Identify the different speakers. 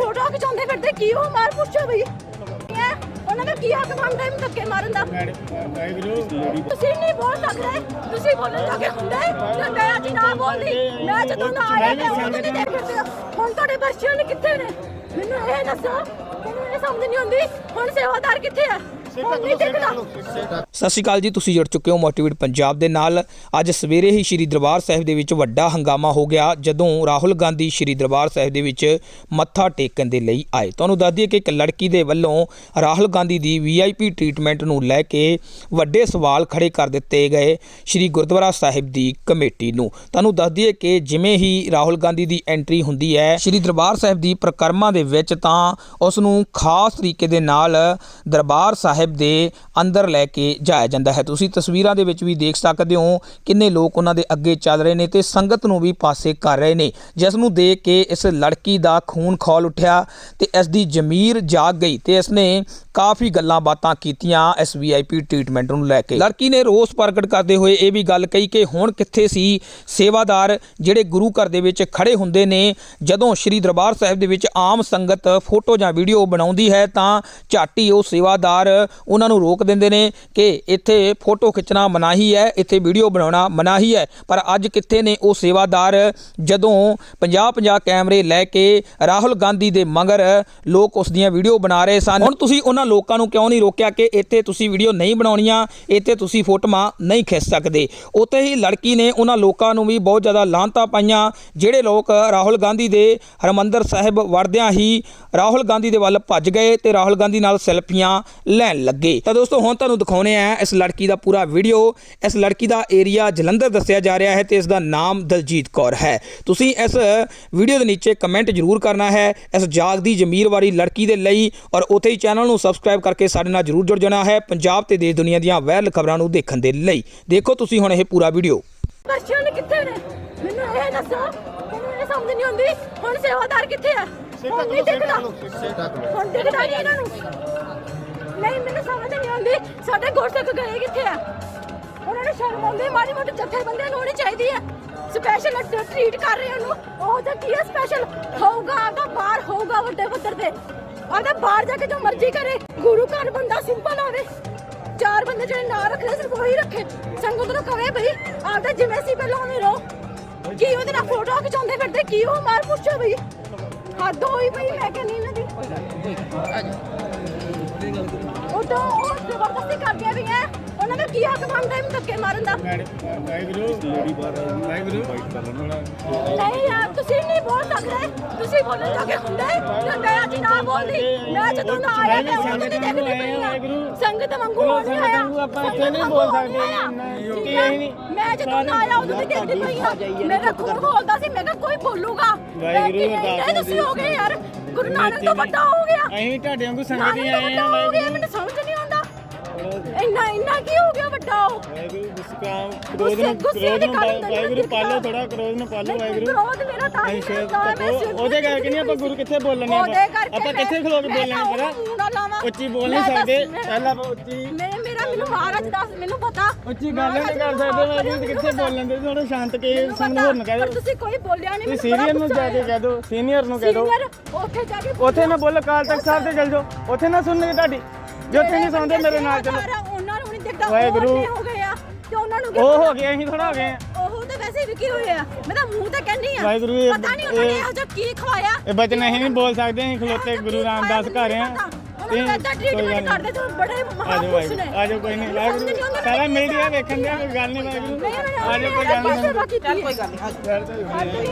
Speaker 1: Photo ਖਿਚਾਉਂਦੇ ਫਿਰਦੇ ਕੀ ਉਹ ਮਾਰ ਪੁੱਛੋ ਬਈ। ਉਹਨਾਂ ਦਾ ਕੀ ਹੱਕ ਬਣਦਾ ਹੈ ਧੱਕੇ ਮਾਰਨ ਦਾ? ਤੁਸੀਂ ਨਹੀਂ ਬੋਲ ਸਕਦੇ। ਤੁਸੀਂ ਬੋਲਣ ਲੱਗੇ ਹੁੰਦੇ। ਤੇ ਮੈਂ ਅੱਜ ਨਾ ਬੋਲਦੀ। ਮੈਂ ਜਦੋਂ ਦਾ ਆਇਆ ਮੈਂ ਉਦੋਂ ਦੀ ਦੇਖ ਫਿਰਦੀ ਹਾਂ। ਹੁਣ ਤੁਹਾਡੇ ਬੱਚਿਆਂ ਨੇ ਕਿੱਥੇ ਨੇ? ਮੈਨੂੰ ਇਹ ਦੱਸੋ। ਮੈਨੂੰ ਇਹ ਸਮਝ ਨਹੀਂ ਆਉਂਦੀ। ਹੁਣ ਸੇਵਾਦਾਰ ਕਿੱਥੇ ਹੈ
Speaker 2: ਸਤਿ ਸ਼੍ਰੀ ਅਕਾਲ ਜੀ, ਤੁਸੀਂ ਜੁੜ ਚੁੱਕੇ ਹੋ ਮੋਟੀਵੇਟ ਪੰਜਾਬ ਦੇ ਨਾਲ। ਅੱਜ ਸਵੇਰੇ ਹੀ ਸ਼੍ਰੀ ਦਰਬਾਰ ਸਾਹਿਬ ਦੇ ਵਿੱਚ ਵੱਡਾ ਹੰਗਾਮਾ ਹੋ ਗਿਆ, ਜਦੋਂ ਰਾਹੁਲ ਗਾਂਧੀ ਸ਼੍ਰੀ ਦਰਬਾਰ ਸਾਹਿਬ ਦੇ ਵਿੱਚ ਮੱਥਾ ਟੇਕਣ ਦੇ ਲਈ ਆਏ। ਤੁਹਾਨੂੰ ਦੱਸ ਦਈਏ ਕਿ ਇੱਕ ਲੜਕੀ ਦੇ ਵੱਲੋਂ ਰਾਹੁਲ ਗਾਂਧੀ ਦੀ ਵੀਆਈਪੀ ਟ੍ਰੀਟਮੈਂਟ ਨੂੰ ਲੈ ਕੇ ਵੱਡੇ ਸਵਾਲ ਖੜੇ ਕਰ ਦਿੱਤੇ ਗਏ ਸ਼੍ਰੀ ਗੁਰਦੁਆਰਾ ਸਾਹਿਬ ਦੀ ਕਮੇਟੀ ਨੂੰ। ਤੁਹਾਨੂੰ ਦੱਸ ਦਈਏ ਕਿ ਜਿਵੇਂ ਹੀ ਰਾਹੁਲ ਗਾਂਧੀ ਦੀ ਐਂਟਰੀ ਹੁੰਦੀ ਹੈ, ਸ਼੍ਰੀ ਦਰਬਾਰ ਸਾਹਿਬ ਦੀ ਪ੍ਰਕਰਮਾ ਦੇ ਵਿੱਚ ਤਾਂ ਉਸ ਨੂੰ ਖਾਸ ਤਰੀਕੇ ਦੇ ਨਾਲ ਦਰਬਾਰ ਸਾਹਿਬ ਸਾਹਿਬ ਦੇ ਅੰਦਰ ਲੈ ਕੇ ਜਾਇਆ ਜਾਂਦਾ ਹੈ। ਤੁਸੀਂ ਤਸਵੀਰਾਂ ਦੇ ਵਿੱਚ ਵੀ ਦੇਖ ਸਕਦੇ ਹੋ ਕਿੰਨੇ ਲੋਕ ਉਹਨਾਂ ਦੇ ਅੱਗੇ ਚੱਲ ਰਹੇ ਨੇ ਤੇ ਸੰਗਤ ਨੂੰ ਵੀ ਪਾਸੇ ਕਰ ਰਹੇ ਨੇ। ਜਿਸ ਨੂੰ ਦੇਖ ਕੇ ਇਸ ਲੜਕੀ ਦਾ ਖੂਨ ਖੋਲ ਉੱਠਿਆ ਤੇ ਇਸ ਦੀ ਜ਼ਮੀਰ ਜਾਗ ਗਈ ਤੇ ਇਸ ਨੇ ਕਾਫੀ ਗੱਲਾਂ ਬਾਤਾਂ ਕੀਤੀਆਂ ਇਸ ਵੀਆਈਪੀ ਟ੍ਰੀਟਮੈਂਟ ਨੂੰ ਲੈ ਕੇ। ਲੜਕੀ ਨੇ ਰੋਸ ਪ੍ਰਗਟ ਕਰਦੇ ਹੋਏ ਇਹ ਵੀ ਗੱਲ ਕਹੀ ਕਿ ਹੁਣ ਕਿੱਥੇ ਸੀ ਸੇਵਾਦਾਰ ਜਿਹੜੇ ਗੁਰੂ ਘਰ ਦੇ ਵਿੱਚ ਖੜੇ ਹੁੰਦੇ ਨੇ, ਜਦੋਂ ਸ਼੍ਰੀ ਦਰਬਾਰ ਸਾਹਿਬ ਦੇ ਵਿੱਚ ਆਮ ਸੰਗਤ ਫੋਟੋ ਜਾਂ ਵੀਡੀਓ ਬਣਾਉਂਦੀ ਹੈ ਤਾਂ ਝਾਟੀ ਉਹ ਸੇਵਾਦਾਰ ਉਹਨਾਂ ਨੂੰ ਰੋਕ ਦਿੰਦੇ ਨੇ ਕਿ ਇੱਥੇ ਫੋਟੋ ਖਿੱਚਣਾ ਮਨਾਹੀ ਹੈ, ਇੱਥੇ ਵੀਡੀਓ ਬਣਾਉਣਾ ਮਨਾਹੀ ਹੈ। ਪਰ ਅੱਜ ਕਿੱਥੇ ਨੇ ਉਹ ਸੇਵਾਦਾਰ ਜਦੋਂ 50-50 ਕੈਮਰੇ ਲੈ ਕੇ ਰਾਹੁਲ ਗਾਂਧੀ ਦੇ ਮਗਰ ਲੋਕ ਉਸ ਦੀਆਂ ਵੀਡੀਓ ਬਣਾ ਰਹੇ ਸਨ। ਹੁਣ ਤੁਸੀਂ ਉਹਨਾਂ ਲੋਕਾਂ ਨੂੰ ਕਿਉਂ ਨਹੀਂ ਰੋਕਿਆ ਕਿ ਇੱਥੇ ਤੁਸੀਂ ਵੀਡੀਓ ਨਹੀਂ ਬਣਾਉਣੀਆਂ, ਇੱਥੇ ਤੁਸੀਂ ਫੋਟੋਆਂ ਨਹੀਂ ਖਿੱਚ ਸਕਦੇ? ਉੱਥੇ ਹੀ ਲੜਕੀ ਨੇ ਉਹਨਾਂ ਲੋਕਾਂ ਨੂੰ ਵੀ ਬਹੁਤ ਜ਼ਿਆਦਾ ਲਾਂਤਾ ਪਾਈਆਂ, ਜਿਹੜੇ ਲੋਕ ਰਾਹੁਲ ਗਾਂਧੀ ਦੇ ਹਰਮੰਦਰ ਸਾਹਿਬ ਵੜਦਿਆਂ ਹੀ ਰਾਹੁਲ ਗਾਂਧੀ ਦੇ ਵੱਲ ਭੱਜ ਗਏ ਤੇ ਰਾਹੁਲ ਗਾਂਧੀ ਨਾਲ ਸੈਲਫੀਆਂ ਲੈਣ ਲੱਗੇ। ਤਾਂ ਦੋਸਤੋ, ਹੁਣ ਤੁਹਾਨੂੰ ਦਿਖਾਉਣੇ ਆ ਇਸ ਲੜਕੀ ਦਾ ਪੂਰਾ ਵੀਡੀਓ। ਇਸ ਲੜਕੀ ਦਾ ਏਰੀਆ ਜਲੰਧਰ ਦੱਸਿਆ ਜਾ ਰਿਹਾ ਹੈ ਤੇ ਇਸ ਦਾ ਨਾਮ ਦਲਜੀਤ ਕੌਰ ਹੈ। ਤੁਸੀਂ ਇਸ ਵੀਡੀਓ ਦੇ ਨੀਚੇ ਕਮੈਂਟ ਜ਼ਰੂਰ ਕਰਨਾ ਹੈ, ਇਸ ਜਾਗਦੀ ਜ਼ਮੀਰ ਵਾਲੀ ਲੜਕੀ ਦੇ ਲਈ ਔਰ ਉੱਥੇ ਹੀ ਚੈਨਲ ਨੂੰ ਸਬਸਕ੍ਰਾਈਬ ਕਰਕੇ ਸਾਡੇ ਨਾਲ ਜ਼ਰੂਰ ਜੁੜ ਜਾਣਾ ਹੈ ਪੰਜਾਬ ਤੇ ਦੇਸ਼ ਦੁਨੀਆ ਦੀਆਂ ਵੈਲ ਖਬਰਾਂ ਨੂੰ ਦੇਖਣ ਦੇ ਲਈ। ਦੇਖੋ ਤੁਸੀਂ ਹੁਣ ਇਹ ਪੂਰਾ ਵੀਡੀਓ।
Speaker 1: ਬੱਚਿਆਂ ਨੇ ਕਿੱਥੇ ਨੇ? ਮੈਨੂੰ ਇਹ ਦੱਸੋ ਮੈਨੂੰ ਇਹ ਸਮਝ ਨਹੀਂ ਆਉਂਦੀ ਹੁਣ ਸੇਵਾਦਾਰ ਕਿੱਥੇ ਹੈ ਹੁਣ ਨਹੀਂ ਦਿਖਦਾ। ਹੁਣ ਦਿਖਦਾ ਨਹੀਂ ਇਹਨਾਂ ਨੂੰ। ਨਹੀਂ ਮੈਨੂੰ ਸਮਝ ਨਹੀਂ ਆਉਂਦੀ ਸਾਡੇ ਗੁਰਸਿੱਖ ਗਏ ਕਿੱਥੇ ਆ? ਉਹਨਾਂ ਨੂੰ ਸ਼ਰਮ ਆਉਂਦੀ ਮਾੜੀ ਮੋਟੀ ਜੱਥੇ ਬੰਦੇ ਨੂੰ ਹੋਣੀ ਚਾਹੀਦੀ ਹੈ ਸਪੈਸ਼ਲ ਟ੍ਰੀਟ ਕਰ ਰਹੇ ਉਹਨੂੰ। ਉਹ ਤਾਂ ਕੀ ਹੈ ਸਪੈਸ਼ਲ ਹੋਊਗਾ ਆਪਦਾ ਬਾਹਰ ਹੋਊਗਾ ਵੱਡੇ ਪੱਧਰ ਤੇ। ਆਪਦਾ ਬਾਹਰ ਜਾ ਕੇ ਜੋ ਮਰਜ਼ੀ ਕਰੇ ਗੁਰੂ ਘਰ ਬੰਦਾ ਸਿੰਪਲ ਹੋਵੇ ਚਾਰ ਬੰਦੇ ਜਿਹੜੇ ਨਾਂ ਰੱਖਦੇ ਸਿਰਫ ਉਹੀ ਰੱਖੇ। ਸੰਗਤ ਨੂੰ ਕਵੇ ਭਈ ਆਪਦਾ ਜਿਵੇਂ ਸੀ ਪਹਿਲਾਂ ਉਵੇਂ ਰਹੋ। ਕੀ ਉਹਦੇ ਨਾਲ ਫੋਟੋ ਖਿਚਾਉਂਦੇ ਫਿਰਦੇ ਕੀ ਉਹ ਮਾਰ ਪੁੱਛੋ ਭਈ ਹੱਦ ਹੋਈ ਭਈ ਮੈਂ ਕਹਿੰਦੀ ਇਹਨਾਂ ਦੀ। ਉਹ ਤਾਂ ਉਹ ਜ਼ਬਰਦਸਤੀ ਕਰਦੀਆਂ ਵੀ ਹੈ। ਉਹਨਾਂ ਦਾ ਕੀ ਹੱਕ ਬਣਦਾ ਹੈ ਧੱਕੇ ਮਾਰਨ ਦਾ? ਨਹੀਂ ਯਾਰ ਤੁਸੀਂ ਨਹੀਂ ਬੋਲ ਸਕਦੇ। ਤੁਸੀਂ ਬੋਲਣ ਲੱਗੇ ਹੁੰਦੇ ਤੇ ਮੈਂ ਅੱਜ ਨਾ ਬੋਲਦੀ। ਮੈਂ ਜਦੋਂ ਦਾ ਆਇਆ ਮੈਂ ਉਦੋਂ ਦੀ ਦੇਖਦੀ ਪਈ ਹਾਂ ਸੰਗਤ ਵਾਂਗੂ ਹੋ ਨਹੀਂ ਆਇਆ।
Speaker 3: ਆਪਾਂ ਇੱਥੇ ਨਹੀਂ ਬੋਲ ਸਕਦੇ,
Speaker 1: ਠੀਕ ਹੈ? ਮੈਂ ਜਦੋਂ ਦਾ ਆਇਆ ਉਦੋਂ ਦੀ ਦੇਖਦੀ ਪਈ ਹਾਂ ਮੇਰਾ ਖੂਨ ਖੋਲਦਾ ਸੀ ਮੈਂ ਕਿਹਾ ਕੋਈ ਬੋਲੂਗਾ।
Speaker 3: ਵਾਹਿਗੁਰੂ
Speaker 1: ਲੇਕਿਨ
Speaker 3: ਅਰਦਾਸ
Speaker 1: ਇਹ ਤੁਸੀਂ ਹੋ ਗਏ ਯਾਰ। ਗੁਰੂ ਨਾਨਕ ਤੋਂ ਵੱਡਾ ਹੋ ਗਿਆ।
Speaker 3: ਅਸੀਂ ਤੁਹਾਡੇ ਵਾਂਗੂ ਸੰਗਤ ਹੀ ਆਏ ਆ
Speaker 1: ਮੈਨੂੰ ਇੰਨਾ ਇੰਨਾ ਕੀ ਹੋ ਗਿਆ ਵੱਡਾ ਉਹ?
Speaker 3: ਵਾਹਿਗੁਰੂ ਗੁਸਕਾਮ ਕ੍ਰੋਧ
Speaker 1: ਗੁੱਸੇ-
Speaker 3: ਨੂੰ
Speaker 1: ਗੁੱਸੇ
Speaker 3: ਕ੍ਰੋਧ
Speaker 1: ਦੇ
Speaker 3: ਨੂੰ
Speaker 1: ਕਾਰਨ
Speaker 3: ਪਾ- ਵਾਹਿਗੁਰੂ
Speaker 1: ਦਿਖਦਾ।
Speaker 3: ਪਾਲੋ ਥੋੜਾ ਕ੍ਰੋਧ ਨੂੰ ਪਾਲੋ
Speaker 1: ਨਹੀਂ,
Speaker 3: ਵਾਹਿਗੁਰੂ।
Speaker 1: ਕ੍ਰੋਧ ਮੇਰਾ ਤਾਂ ਹੀ
Speaker 3: ਅਸੀਂ ਸ਼ੇਰ
Speaker 1: ਹੁੰਦਾ, ਮੈਂ
Speaker 3: ਉਹ-
Speaker 1: ਸਿਰ
Speaker 3: ਉਹਦੇ
Speaker 1: ਤੇ
Speaker 3: ਕਰਕੇ ਨਹੀਂ ਆਪਾਂ ਗੁਰੂ ਕਿੱਥੇ ਬੋਲਣੇ
Speaker 1: ਉਹਦੇ
Speaker 3: ਆਪਾਂ?
Speaker 1: ਕਰਕੇ
Speaker 3: ਆਪਾਂ
Speaker 1: ਮੈਂ-
Speaker 3: ਕਿੱਥੇ ਖਲੋ ਕੇ
Speaker 1: ਮੈਂ
Speaker 3: ਬੋਲਣੇ
Speaker 1: ਤਾਂ
Speaker 3: ਪਤਾ
Speaker 1: ਉਹਨੂੰ ਮੂੰਹ ਨਾ ਲਾਵਾਂ।
Speaker 3: ਉੱਚੀ ਬੋਲ
Speaker 1: ਮੈਂ
Speaker 3: ਨਹੀਂ
Speaker 1: ਤਾਂ-
Speaker 3: ਸਕਦੇ।
Speaker 1: ਮੈਂ-
Speaker 3: ਪਹਿਲਾਂ ਆਪਾਂ ਉੱਚੀ
Speaker 1: ਮੈਂ ਮੇਰਾ ਮੈਨੂੰ ਮਹਾਰਾਜ ਦੱਸ ਮੈਨੂੰ ਪਤਾ।
Speaker 3: ਉੱਚੀ ਗੱਲ ਨਹੀਂ ਕਰ ਸਕਦੇ ਵਾਹਿਗੁਰੂ ਕਿੱਥੇ ਬੋਲਣ ਦੇ ਥੋੜਾ ਸ਼ਾਂਤ ਕੇ
Speaker 1: ਮੈਨੂੰ
Speaker 3: ਸੰਗ ਹੋਰ ਨਾ ਕਹਿ
Speaker 1: ਪਰ
Speaker 3: ਦਿਓ।
Speaker 1: ਤੁਸੀਂ ਕੋਈ ਬੋਲਿਆ ਨਹੀਂ
Speaker 3: ਤੁਸੀਂ ਸੀਨੀਅਰ ਨੂੰ ਜਾ ਕੇ ਕਹਿ ਦਿਓ ਸੀਨੀਅਰ ਨੂੰ ਕਹਿ ਦਿਓ।
Speaker 1: ਉੱਥੇ ਜਾ ਕੇ
Speaker 3: ਉੱਥੇ ਨਾ ਬੋਲੋ। ਕਾਲ ਤੱਕ ਸਾਹਿਬ ਤੇ ਚੱਲ ਜਾਓ। ਉੱਥੇ ਨਾ ਸੁਣਨਗੇ ਤੁਹਾਡੀ। ਜੋ ਤੁਸੀਂ ਨਹੀਂ ਸੁਣਦੇ ਮੇਰੇ ਨਾਲ ਚਲੋ।
Speaker 1: ਉਹਨਾਂ ਨੂੰ ਨਹੀਂ ਦਿਖਦਾ
Speaker 3: ਵਾਹਿਗੁਰੂ।
Speaker 1: ਉਹ ਹੋ ਗਏ ਆ ਤੇ ਉਹਨਾਂ ਨੂੰ
Speaker 3: ਉਹ? ਹੋ ਗਿਆ ਅਸੀਂ ਥੋੜਾ ਹੋ ਗਏ
Speaker 1: ਉਹ ਤਾਂ ਵੈਸੇ ਵੀ ਕੀ ਹੋਏ ਆ। ਮੈਂ ਤਾਂ ਮੂੰਹ ਤੇ ਕਹਿੰਦੀ ਆ
Speaker 3: ਵਾਹਿਗੁਰੂ
Speaker 1: ਪਤਾ ਨਹੀਂ ਉਹਨਾਂ ਨੇ
Speaker 3: ਇਹ-
Speaker 1: ਜਿਹਾ ਕੀ ਖਵਾਇਆ।
Speaker 3: ਇਹ ਬਚਨ ਅਸੀਂ ਨਹੀਂ ਬੋਲ ਸਕਦੇ ਅਸੀਂ ਖਲੋਤੇ ਗੁਰੂ ਰਾਮਦਾਸ ਘਰ ਆ।
Speaker 1: ਉਹਨਾਂ ਨੂੰ ਏਦਾਂ ਟ੍ਰੀਟਮੈਂਟ ਕਰਦੇ ਤੂੰ ਬੜੇ
Speaker 3: ਆਜੋ
Speaker 1: ਮਹਾਪੁਰਸ਼ ਨੇ।
Speaker 3: ਆਜੋ ਕੋਈ ਨਹੀਂ ਵਾਹਿਗੁਰੂ। ਸਾਰਾ ਮੀਡੀਆ ਵੇਖਣ ਦੇ ਕੋਈ ਗੱਲ ਨਹੀਂ ਵਾਹਿਗੁਰੂ।
Speaker 1: ਨਹੀਂ
Speaker 3: ਆਜੋ ਕੋਈ ਗੱਲ ਨਹੀਂ।
Speaker 1: ਸੇਵਾ ਕੀਤੀ ਹੈ।
Speaker 3: ਆਜੋ।